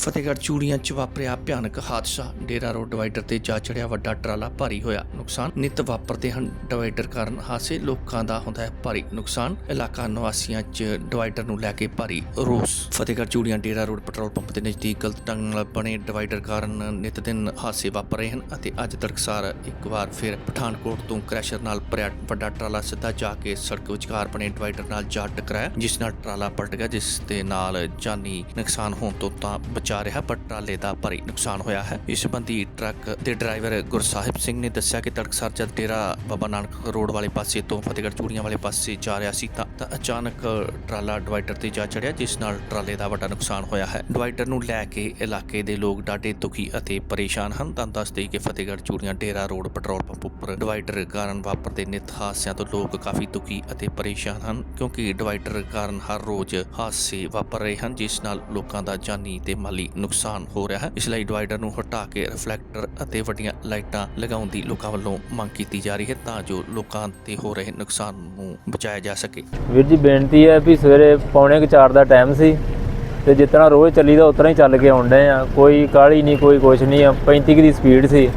ਫਤਿਹਗੜ੍ਹ ਚੂੜੀਆਂ 'ਚ ਵਾਪਰਿਆ ਭਿਆਨਕ ਹਾਦਸਾ। ਡੇਰਾ ਰੋਡ ਡਿਵਾਈਡਰ ਤੇ ਜਾ ਚੜਿਆ ਵੱਡਾ ਟਰਾਲਾ ਭਾਰੀ ਹੋਇਆ। ਨੁਕਸਾਨ ਨਿਤ ਵਾਪਰਦੇ ਹਨ। ਡਿਵਾਈਡਰ ਕਾਰਨ ਹਾਸੇ ਲੋਕਾਂ ਦਾ ਹੁੰਦਾ ਹੈ ਭਾਰੀ ਨੁਕਸਾਨ। ਇਲਾਕਾ ਨਿਵਾਸੀਆਂ 'ਚ ਡਿਵਾਈਡਰ ਨੂੰ ਲੈ ਕੇ ਭਾਰੀ ਰੋਸ। Fatehgarh Churian Dera road petrol pump ਦੇ ਨਜ਼ਦੀਕ ਗਲਤ ਢੰਗ ਨਾਲ ਬਣੇ ਡਿਵਾਈਡਰ ਕਾਰਨ ਨਿਤ ਦਿਨ ਹਾਸੇ ਵਾਪਰ ਰਹੇ ਹਨ ਅਤੇ ਅੱਜ ਤੜਕਸਾਰ ਇੱਕ ਵਾਰ ਫਿਰ ਪਠਾਨਕੋਟ ਤੋਂ ਕ੍ਰੈਸ਼ਰ ਨਾਲ ਭਰਿਆ ਵੱਡਾ ਟਰਾਲਾ ਸਿੱਧਾ ਜਾ ਕੇ ਸੜਕ ਵਿਚਕਾਰ ਬਣੇ ਡਿਵਾਈਡਰ ਨਾਲ ਜਾ ਟਕਰਾਇਆ, ਜਿਸ ਨਾਲ ਟਰਾਲਾ ਪਲਟ ਗਿਆ, ਜਿਸ ਦੇ ਨਾਲ ਜਾਨੀ ਨੁਕਸਾਨ ਹੋਣ ਤੋਂ ਤਾਂ ਬਚਾ ਜਾ ਰਿਹਾ ਪਰ ਟਰਾਲੇ ਦਾ ਭਾਰੀ ਨੁਕਸਾਨ ਹੋਇਆ ਹੈ। ਇਸ ਸੰਬੰਧੀ ਟਰੱਕ ਦੇ ਡਰਾਈਵਰ ਗੁਰਸਾਹਿਬ ਸਿੰਘ ਨੇ ਦੱਸਿਆ ਕਿ ਤੜਕਸਰ ਜਦ ਡੇਰਾ ਬਾਬਾ ਨਾਨਕ ਰੋਡ ਵਾਲੇ ਪਾਸੇ ਤੋਂ ਫਤਿਹਗੜ੍ਹ ਚੂੜੀਆਂ ਵਾਲੇ ਪਾਸੇ ਜਾ ਰਿਹਾ ਸੀ ਤਾਂ ਤਾਂ ਅਚਾਨਕ ਟਰਾਲਾ ਡਿਵਾਈਡਰ ਤੇ ਜਾ ਚੜਿਆ, ਜਿਸ ਨਾਲ ਟਰਾਲੇ ਦਾ ਵੱਡਾ ਨੁਕਸਾਨ ਹੋਇਆ ਹੈ। ਡਿਵਾਈਡਰ ਨੂੰ ਲੈ ਕੇ ਇਲਾਕੇ ਦੇ ਲੋਕ ਡਾਢੇ ਦੁਖੀ ਅਤੇ ਪਰੇਸ਼ਾਨ ਹਨ। ਤਾਂ ਦੱਸਦੇ ਕਿ Fatehgarh Churian Dera road petrol pump ਉੱਪਰ ਡਿਵਾਈਡਰ ਕਾਰਨ ਵਾਪਰਦੇ ਨਿਤ ਹਾਦਸਿਆਂ ਤੋਂ ਲੋਕ ਕਾਫੀ ਦੁਖੀ ਅਤੇ ਪਰੇਸ਼ਾਨ ਹਨ, ਕਿਉਂਕਿ ਡਿਵਾਈਡਰ ਕਾਰਨ ਹਰ ਰੋਜ਼ ਹਾਦਸੇ ਵਾਪਰ ਰਹੇ ਹਨ, ਜਿਸ ਨਾਲ ਲੋਕਾਂ ਦਾ ਜਾਨੀ ਤੇ ਮਾਲੀ ਨੁਕਸਾਨ ਹੋ ਰਿਹਾ ਹੈ। ਇਸ ਲਈ ਡਿਵਾਈਡਰ ਨੂੰ ਹਟਾ ਕੇ ਰਿਫਲੈਕਟਰ ਅਤੇ ਵੱਡੀਆਂ ਲਾਈਟਾਂ ਲਗਾਉਣ ਦੀ ਲੋਕਾਂ ਵੱਲੋਂ ਮੰਗ ਕੀਤੀ ਜਾ ਰਹੀ ਹੈ, ਤਾਂ ਜੋ ਲੋਕਾਂ ਤੇ ਹੋ ਰਹੇ ਨੁਕਸਾਨ ਨੂੰ ਬਚਾਇਆ ਜਾ ਸਕੇ। ਵੀਰ ਜੀ ਬੇਨਤੀ ਹੈ ਵੀ ਸਵੇਰੇ ਪੌਣੇ ਕੁ ਚਾਰ ਦਾ ਟਾਈਮ ਸੀ ਤੇ ਜਿਤਨਾ ਰੋਜ਼ ਚੱਲੀਦਾ ਉਤਨਾ ਹੀ ਚੱਲ ਕੇ ਆਉਂਦੇ ਆ। ਕੋਈ ਕਾਹਲੀ ਨਹੀਂ ਕੋਈ ਕੁਛ ਨਹੀਂ ਆ। 35 ਕੁ ਦੀ ਸਪੀਡ ਸੀ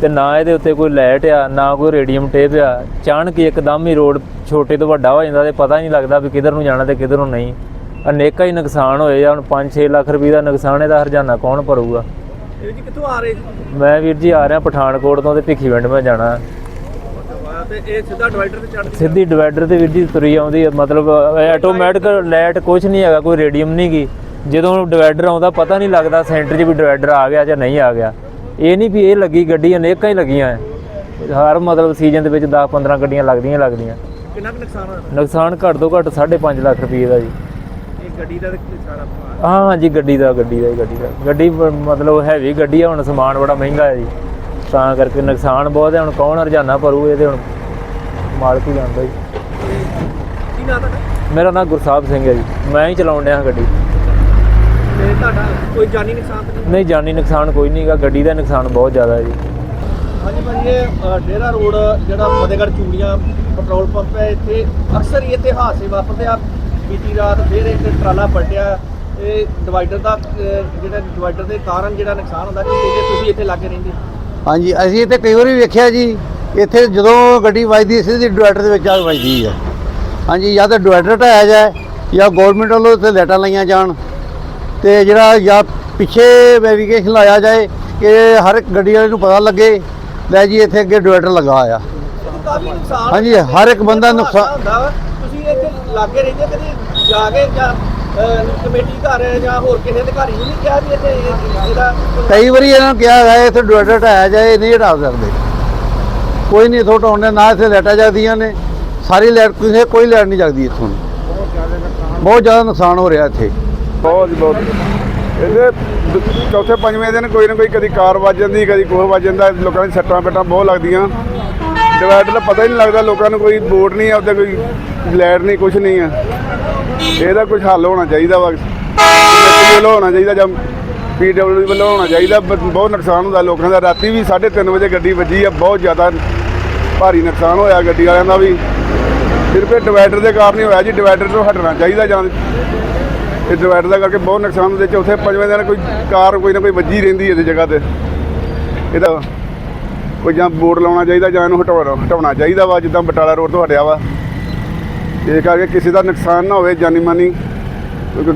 ਤੇ ਨਾ ਇਹਦੇ ਉੱਤੇ ਕੋਈ ਲਾਈਟ ਆ ਨਾ ਕੋਈ ਰੇਡੀਅਮ ਟੇਪ ਆ। ਅਚਾਨਕ ਹੀ ਇੱਕਦਮ ਹੀ ਰੋਡ ਛੋਟੇ ਤੋਂ ਵੱਡਾ ਹੋ ਜਾਂਦਾ ਤੇ ਪਤਾ ਹੀ ਨਹੀਂ ਲੱਗਦਾ ਵੀ ਕਿੱਧਰ ਨੂੰ ਜਾਣਾ ਤੇ ਕਿੱਧਰ ਨੂੰ ਨਹੀਂ। ਅਨੇਕਾਂ ਹੀ ਨੁਕਸਾਨ ਹੋਏ ਆ। ਹੁਣ 5-6 ਲੱਖ ਰੁਪਏ ਦਾ ਨੁਕਸਾਨ ਇਹਦਾ ਹਰਜਾਨਾ ਕੌਣ ਭਰੂਗਾ? ਇਹ ਜੀ ਕਿੱਥੋਂ ਆ ਰਹੇ ਮੈਂ ਵੀਰ ਜੀ ਆ ਰਿਹਾ ਪਠਾਨਕੋਟ ਤੋਂ ਤੇ ਭਿੱਖੀ ਪਿੰਡ ਮੈਂ ਜਾਣਾ। ਤੇ ਇਹ ਸਿੱਧਾ ਡਿਵਾਈਡਰ ਤੇ ਚੜ੍ਹ ਸਿੱਧੀ ਡਿਵਾਈਡਰ ਤੇ ਵੀਰ ਜੀ ਤੁਰੀ ਆਉਂਦੀ ਹੈ ਮਤਲਬ ਆਟੋਮੈਟਿਕ ਲਾਈਟ ਕੁਝ ਨਹੀਂ ਹੈਗਾ ਕੋਈ ਰੇਡੀਅਮ ਨਹੀਂ ਗੀ। ਜਦੋਂ ਡਿਵਾਈਡਰ ਆਉਂਦਾ ਪਤਾ ਨਹੀਂ ਲੱਗਦਾ ਸੈਂਟਰ 'ਚ ਵੀ ਡਿਵਾਈਡਰ ਆ ਗਿਆ ਜਾਂ ਨਹੀਂ ਆ ਗਿਆ। ਇਹ ਨਹੀਂ ਵੀ ਇਹ ਲੱਗੀ ਗੱਡੀ ਅਨੇਕਾਂ ਹੀ ਲੱਗੀਆਂ ਹੈ। ਹਰ ਮਤਲਬ ਸੀਜ਼ਨ ਦੇ ਵਿੱਚ 10-15 ਗੱਡੀਆਂ ਲੱਗਦੀਆਂ ਲੱਗਦੀਆਂ। ਕਿੰਨਾ ਕੁ ਨੁਕਸਾਨ ਹੋਇਆ? ਨੁਕਸਾਨ ਘੱਟ ਤੋਂ ਘੱਟ 5.5 ਲੱਖ ਰੁਪਏ ਦਾ ਜੀ। ਇਹ ਗੱਡੀ ਦਾ ਆਪਣਾ ਹਾਂ ਜੀ ਗੱਡੀ ਦਾ ਗੱਡੀ ਦਾ ਗੱਡੀ ਦਾ। ਗੱਡੀ ਮਤਲਬ ਹੈਵੀ ਗੱਡੀ ਆ ਹੁਣ ਸਮਾਨ ਬੜਾ ਮਹਿੰਗਾ ਹੈ ਜੀ। ਤਾਂ ਕਰਕੇ ਨੁਕਸਾਨ ਬਹੁਤ ਹੈ ਹੁਣ ਕੌਣ ਹਰਜਾਨਾ ਭਰੂ ਇਹਦੇ ਹੁਣ ਮਾਲਕ ਹੀ ਜਾਣਦਾ ਜੀ। ਕੀ ਨਾਂ ਤੁਹਾਡਾ? ਮੇਰਾ ਨਾਮ ਗੁਰਸਾਹਿਬ ਸਿੰਘ ਹੈ ਜੀ। ਮੈਂ ਹੀ ਚਲਾਉਣ ਡਿਆ ਗੱਡੀ। ਤੇ ਤੁਹਾਡਾ ਕੋਈ ਜਾਨੀ ਨੁਕਸਾਨ ਤਾਂ ਨਹੀਂ? ਨਹੀਂ ਜਾਨੀ ਨੁਕਸਾਨ ਕੋਈ ਨਹੀਂਗਾ ਗੱਡੀ ਦਾ ਨੁਕਸਾਨ ਬਹੁਤ ਜ਼ਿਆਦਾ ਹੈ ਜੀ। ਹਾਂਜੀ ਭਾਜੀ ਇਹ ਅ, ਡੇਰਾ ਰੋਡ ਜਿਹੜਾ ਫਤਿਹਗੜ੍ਹ ਚੂੜੀਆਂ ਪੈਟਰੋਲ ਪੰਪ ਹੈ ਇੱਥੇ ਅਕਸਰ ਹੀ ਇੱਥੇ ਹਾਦਸੇ ਵਾਪਰਦੇ ਆ। ਬੀਤੀ ਰਾਤ ਫਿਰ ਇੱਕ ਟਰਾਲਾ ਪਲਟਿਆ। ਇਹ ਡਿਵਾਈਡਰ ਦਾ ਅ, ਜਿਹੜਾ ਡਿਵਾਈਡਰ ਦੇ ਕਾਰਨ ਜਿਹੜਾ ਨੁਕਸਾਨ ਹੁੰਦਾ ਕਿ ਤੁਸੀਂ ਇੱਥੇ ਲੱਗੇ ਰਹਿੰਦੇ? ਹਾਂਜੀ ਅਸੀਂ ਇੱਥੇ ਕਈ ਵਾਰੀ ਵੇਖਿਆ ਜੀ। ਇੱਥੇ ਜਦੋਂ ਗੱਡੀ ਵੱਜਦੀ ਸਿੱਧੀ ਡਿਵਾਈਡਰ ਦੇ ਵਿੱਚ ਆ ਵੱਜਦੀ ਹੈ। ਹਾਂਜੀ ਜਾਂ ਤਾਂ ਡਿਵਾਈਡਰ ਢਾਇਆ ਜਾਏ ਜਾਂ ਗਵਰਨਮੈਂਟ ਵੱਲੋਂ ਇੱਥੇ ਲਾਈਟਾਂ ਲਾਈਆਂ ਜਾਣ ਤੇ ਜਿਹੜਾ ਜਾਂ ਪਿੱਛੇ ਵੈਰੀਫਿਕੇਸ਼ਨ ਲਾਇਆ ਜਾਏ ਕਿ ਹਰ ਇੱਕ ਗੱਡੀ ਵਾਲੇ ਨੂੰ ਪਤਾ ਲੱਗੇ ਲੈ ਜੀ ਇੱਥੇ ਅੱਗੇ ਡਿਵਾਈਡਰ ਲੱਗਾ ਆ ਕਾਫੀ ਨੁਕਸਾਨ ਹਾਂਜੀ, ਹਰ ਇੱਕ ਬੰਦਾ ਨੁਕਸਾਨ-। ਤੁਸੀਂ ਇੱਥੇ ਲਾਗੇ ਰਹਿੰਦੇ ਕਦੀ ਜਾ ਕੇ ਜਾਂ ਕਮੇਟੀ ਘਰ ਜਾਂ ਹੋਰ ਕਿਸੇ ਘਰ ਹੀ ਨਹੀਂ ਕਿਹਾ ਵੀ ਇੱਥੇ ਇਹ- ਇਹਦਾ ਕਈ ਵਾਰੀ ਇਹਨਾਂ ਨੂੰ ਕਿਹਾ ਹੈ ਇੱਥੇ ਡਿਵਾਈਡਰ ਢਾਇਆ ਜਾਏ ਨਹੀਂ ਹਟਾ ਸਕਦੇ। ਕੋਈ ਨਹੀਂ ਇੱਥੋਂ ਢਾਉਂਦੇ ਨਾ ਇੱਥੇ ਲਾਈਟਾਂ ਜਗਦੀਆਂ ਨੇ। ਸਾਰੀ ਲਾਈਟ ਕਿਸੇ ਕੋਈ ਲੈਟ ਨਹੀਂ ਜਗਦੀ ਇੱਥੋਂ। ਬਹੁਤ ਜ਼ਿਆਦਾ ਨੁਕਸਾਨ ਹੋ ਰਿਹਾ ਇੱਥੇ। ਬਹੁਤ ਬਹੁਤ ਇਹਦੇ ਚੌਥੇ ਪੰਜਵੇਂ ਦਿਨ ਕੋਈ ਨਾ ਕੋਈ ਕਦੀ ਕਾਰ ਵੱਜ ਜਾਂਦੀ, ਕਦੀ ਕੋਹ ਵੱਜ ਜਾਂਦਾ, ਲੋਕਾਂ ਦੀ ਸੱਟਾਂ ਪੇਟਾਂ ਬਹੁਤ ਲੱਗਦੀਆਂ। ਡਿਵਾਈਡਰ ਦਾ ਪਤਾ ਹੀ ਨਹੀਂ ਲੱਗਦਾ ਲੋਕਾਂ ਨੂੰ ਕੋਈ ਬੋਰਡ ਨਹੀਂ ਆ ਉੱਤੇ ਕੋਈ ਲੈਟ ਨਹੀਂ ਕੁਝ ਨਹੀਂ ਆ। ਇਹਦਾ ਕੁਝ ਹੱਲ ਹੋਣਾ ਚਾਹੀਦਾ ਵਾ। ਹੋਣਾ ਚਾਹੀਦਾ ਜਾਂ ਪੀਡਬਲਯੂ ਵੱਲੋਂ ਹੋਣਾ ਚਾਹੀਦਾ ਬਹੁਤ ਨੁਕਸਾਨ ਹੁੰਦਾ ਲੋਕਾਂ ਦਾ। ਰਾਤੀ ਵੀ 3:30 ਵਜੇ ਗੱਡੀ ਵੱਜੀ ਆ, ਬਹੁਤ ਜ਼ਿਆਦਾ ਭਾਰੀ ਨੁਕਸਾਨ ਹੋਇਆ ਗੱਡੀ ਵਾਲਿਆਂ ਦਾ ਵੀ। ਸਿਰਫ ਇਹ ਡਿਵਾਈਡਰ ਦੇ ਕਾਰਨ ਹੀ ਹੋਇਆ ਜੀ, ਡਿਵਾਈਡਰ ਤੋਂ ਹਟਣਾ ਚਾਹੀਦਾ ਜਾਂ ਇਹ ਡਿਵਾਈਡਰ ਦਾ ਕਰਕੇ ਬਹੁਤ ਨੁਕਸਾਨ ਹੁੰਦੇ, ਚੌਥੇ ਪੰਜਵੇਂ ਦਿਨ ਕੋਈ ਕਾਰ ਕੋਈ ਨਾ ਕੋਈ ਵੱਜੀ ਰਹਿੰਦੀ ਇਹਦੀ ਜਗ੍ਹਾ ਤੇ। ਇਹਦਾ ਕੋਈ ਜਾਂ ਬੋਰਡ ਲਾਉਣਾ ਚਾਹੀਦਾ ਜਾਂ ਇਹਨੂੰ ਹਟਾਉਣਾ ਹਟਾਉਣਾ ਚਾਹੀਦਾ ਵਾ, ਜਿੱਦਾਂ ਬਟਾਲਾ ਰੋਡ ਤੋਂ ਹਟਿਆ ਵਾ। ਇਹ ਕਰਕੇ ਕਿਸੇ ਦਾ ਨੁਕਸਾਨ ਨਾ ਹੋਵੇ ਜਾਨੀ ਮਾਨੀ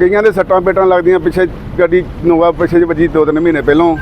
ਕਈਆਂ ਦੇ ਸੱਟਾਂ ਪੇਟਾਂ ਲੱਗਦੀਆਂ ਪਿੱਛੇ ਗੱਡੀ ਨੋਵਾ ਪਿੱਛੇ ਜਿਹੇ ਵੱਜੀ ਦੋ ਤਿੰਨ ਮਹੀਨੇ ਪਹਿਲਾਂ।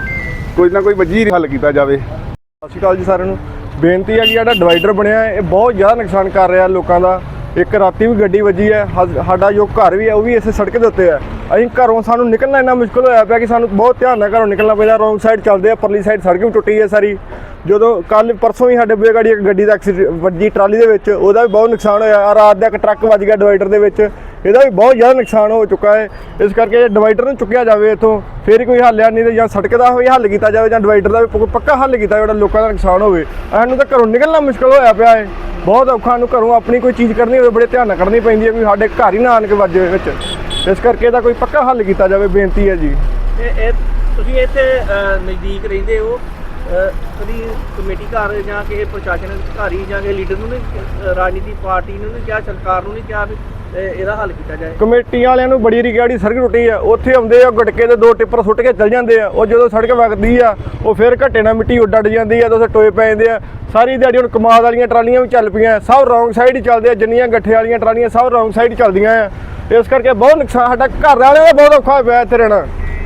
ਕੋਈ ਨਾ ਕੋਈ ਵੱਜੀ ਹੱਲ ਕੀਤਾ ਜਾਵੇ। ਸਤਿ ਸ਼੍ਰੀ ਅਕਾਲ ਜੀ ਸਾਰਿਆਂ ਨੂੰ। ਬੇਨਤੀ ਹੈ ਕਿ ਜਿਹੜਾ ਡਿਵਾਈਡਰ ਬਣਿਆ ਹੈ। ਇਹ ਬਹੁਤ ਜ਼ਿਆਦਾ ਨੁਕਸਾਨ ਕਰ ਰਿਹਾ ਲੋਕਾਂ ਦਾ। ਇੱਕ ਰਾਤੀ ਵੀ ਗੱਡੀ ਵੱਜੀ ਹੈ। ਹਾ- ਸਾਡਾ ਜੋ ਘਰ ਵੀ ਹੈ, ਉਹ ਵੀ ਇਸੇ ਸੜਕ ਦੇ ਉੱਤੇ ਹੈ। ਅਸੀਂ ਘਰੋਂ ਸਾਨੂੰ ਨਿਕਲਣਾ ਇੰਨਾ ਮੁਸ਼ਕਲ ਹੋਇਆ ਪਿਆ ਕਿ ਸਾਨੂੰ ਬਹੁਤ ਧਿਆਨ ਨਾਲ ਘਰੋਂ ਨਿਕਲਣਾ ਪੈਂਦਾ। ਰੋਂਗ ਸਾਈਡ ਚੱਲਦੇ ਆ, ਪਰਲੀ ਸਾਈਡ ਸੜਕ ਵੀ ਟੁੱਟੀ ਹੈ ਸਾਰੀ। ਜਦੋਂ ਕੱਲ ਪਰਸੋਂ ਹੀ ਸਾਡੇ ਬੂਹੇ ਗਾੜੀ ਇੱਕ ਗੱਡੀ ਦਾ ਐਕਸੀਡੈਂਟ ਵੱਜੀ ਟਰਾਲੀ ਦੇ ਵਿੱਚ, ਉਹਦਾ ਵੀ ਬਹੁਤ ਨੁਕਸਾਨ ਹੋਇਆ। ਰਾਤ ਦਾ ਇੱਕ ਟਰੱਕ ਵੱਜ ਗਿਆ ਡਿਵਾਈਡਰ ਦੇ ਵਿੱਚ। ਇਹਦਾ ਵੀ ਬਹੁਤ ਜ਼ਿਆਦਾ ਨੁਕਸਾਨ ਹੋ ਚੁੱਕਾ ਹੈ। ਇਸ ਕਰਕੇ ਇਹ ਡਿਵਾਈਡਰ ਨੂੰ ਚੁੱਕਿਆ ਜਾਵੇ ਇੱਥੋਂ, ਫਿਰ ਕੋਈ ਹੱਲ ਆ ਨਹੀਂ ਤੇ ਜਾਂ ਸੜਕ ਦਾ ਹੋਈ ਹੱਲ ਕੀਤਾ ਜਾਵੇ ਜਾਂ ਡਿਵਾਈਡਰ ਦਾ ਵੀ ਪੱਕਾ ਹੱਲ ਕੀਤਾ ਜਾਵੇ, ਜਿਹੜਾ ਲੋਕਾਂ ਦਾ ਨੁਕਸਾਨ ਹੋਵੇ। ਸਾਨੂੰ ਤਾਂ ਘਰੋਂ ਨਿਕਲਣਾ ਮੁਸ਼ਕਲ ਹੋਇਆ ਪਿਆ ਹੈ। ਬਹੁਤ ਔਖਾ ਨੂੰ ਘਰੋਂ ਆਪਣੀ ਕੋਈ ਚੀਜ਼ ਕਰਨੀ ਹੋਵੇ, ਬੜੇ ਧਿਆਨ ਨਾਲ ਕਰਨੀ ਪੈਂਦੀ ਹੈ ਕੋਈ ਸਾਡੇ ਘਰ ਹੀ ਨਾ ਆਣ ਕੇ ਵੱਜੇ ਵਿੱਚ। ਇਸ ਕਰਕੇ ਇਹਦਾ ਕੋਈ ਪੱਕਾ ਹੱਲ ਕੀਤਾ ਜਾਵੇ, ਬੇਨਤੀ ਹੈ ਜੀ। ਇਹ ਤੁਸੀਂ ਇੱਥੇ ਨਜ਼ਦੀਕ ਰਹਿੰਦੇ ਹੋ। ਕਦੀ ਕਮੇਟੀ ਘਰ ਜਾਂ ਕਿਸੇ ਪ੍ਰਸ਼ਾਸਨਿਕ ਅਧਿਕਾਰੀ ਜਾਂ ਕਿਸੇ ਲੀਡਰ ਨੂੰ ਨਹੀਂ ਰਾਜਨੀਤੀ ਪਾਰਟੀ ਨੂੰ ਨਹੀਂ ਕਿਹਾ, ਸਰਕਾਰ ਨੂੰ ਨਹੀਂ ਕਿਹਾ ਵੀ ਇਹਦਾ ਹੱਲ ਕੀਤਾ ਜਾਏ। ਕਮੇਟੀ ਵਾਲਿਆਂ ਨੂੰ ਬੜੀ ਰਿਗਾੜੀ ਸੜਕ ਟੁੱਟੀ ਆ। ਉੱਥੇ ਆਉਂਦੇ ਆ, ਗਟਕੇ ਦੇ ਦੋ ਟਿੱਪਰ ਸੁੱਟ ਕੇ ਚੱਲ ਜਾਂਦੇ ਆ। ਉਹ ਜਦੋਂ ਸੜਕ ਵਗਦੀ ਆ, ਉਹ ਫਿਰ ਘੱਟੇ ਨਾਲ ਮਿੱਟੀ ਉੱਡ ਉੱਡ ਜਾਂਦੀ ਆ ਤੇ ਉੱਥੇ ਟੋਏ ਪੈ ਜਾਂਦੇ ਆ। ਸਾਰੀ ਦਿਹਾੜੀ ਹੁਣ ਕਮਾਦ ਵਾਲੀਆਂ ਟਰਾਲੀਆਂ ਵੀ ਚੱਲ ਪਈਆਂ। ਸਭ ਰੌਂਗ ਸਾਈਡ ਹੀ ਚੱਲਦੇ ਆ, ਜਿੰਨੀਆਂ ਗੱਠੇ ਵਾਲੀਆਂ ਟਰਾਲੀਆਂ ਸਭ ਰੌਂਗ ਸਾਈਡ ਚੱਲਦੀਆਂ ਆ। ਇਸ ਕਰਕੇ ਬਹੁਤ ਨੁਕਸਾਨ, ਸਾਡਾ ਘਰ ਵਾਲਿਆਂ ਦਾ ਬਹੁਤ ਔਖਾ ਹੋਇਆ ਇੱਥੇ ਰਹਿਣਾ।